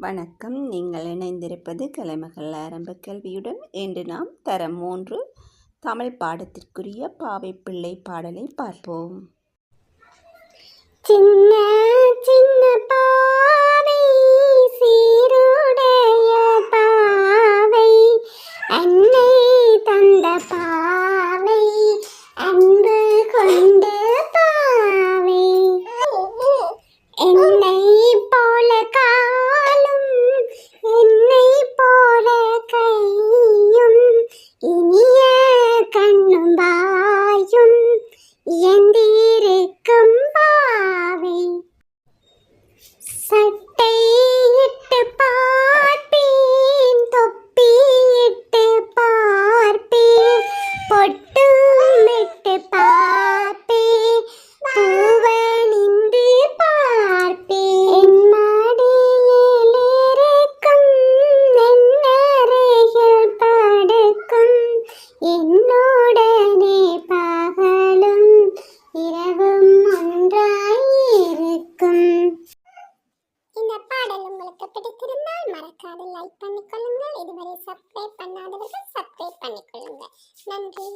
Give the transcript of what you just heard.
வணக்கம். நீங்கள் இணைந்திருப்பது கலைமகள் ஆரம்ப கல்வியுடன் இன்று நாம் தரம் மூன்று தமிழ் பாடத்திற்குரிய பாவை பிள்ளை பாடலை பார்ப்போம். சின்ன சின்ன பாவை சீருடைய பாவை அன்னை இயந்திருக்கும் கம்பா பாடல் உங்களுக்கு பிடித்திருந்தால் மறக்காது லைக் பண்ணிக்கொள்ளுங்கள். இதுவரை சப்ஸ்கிரைப் பண்ணாதவர்கள் சப்ஸ்கிரைப் பண்ணிக்கொள்ளுங்கள். நன்றி.